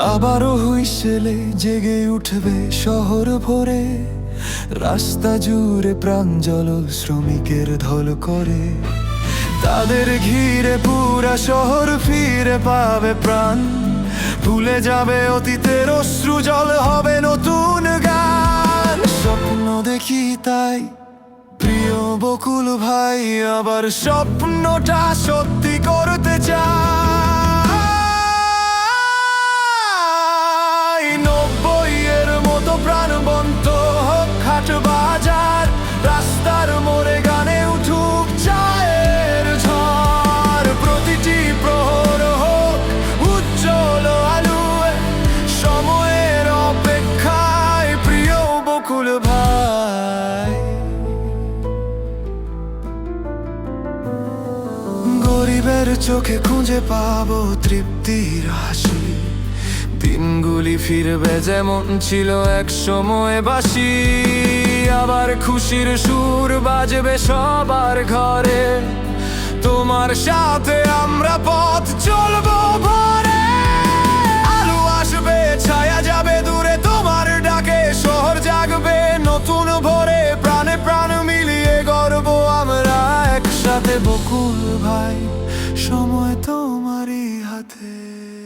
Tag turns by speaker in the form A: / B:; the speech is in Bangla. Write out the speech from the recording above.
A: হেসেলে জেগে উঠবে শহর ভরে। রাস্তা জুড়ে প্রাঞ্জল শ্রমিকের ধল করে। তাদের ঘিরে পুরা শহর ফিরে পাবে প্রাণ। ভুলে যাবে অতীতের অশ্রু, জল হবে নতুন গান। স্বপ্ন দেখি তাই, প্রিয় বকুল ভাই, আবার স্বপ্নটা সত্যি করতে চাই। গরিবের চোখে খুঁজে পাবো তৃপ্তির হাসি। দিনগুলি ফিরবে যেমন ছিল এক সময় বাসি। আবার খুশির সুর বাজবে সবার ঘরে। তোমার সাথে আমরা পথ চলবো ভরে i Pate.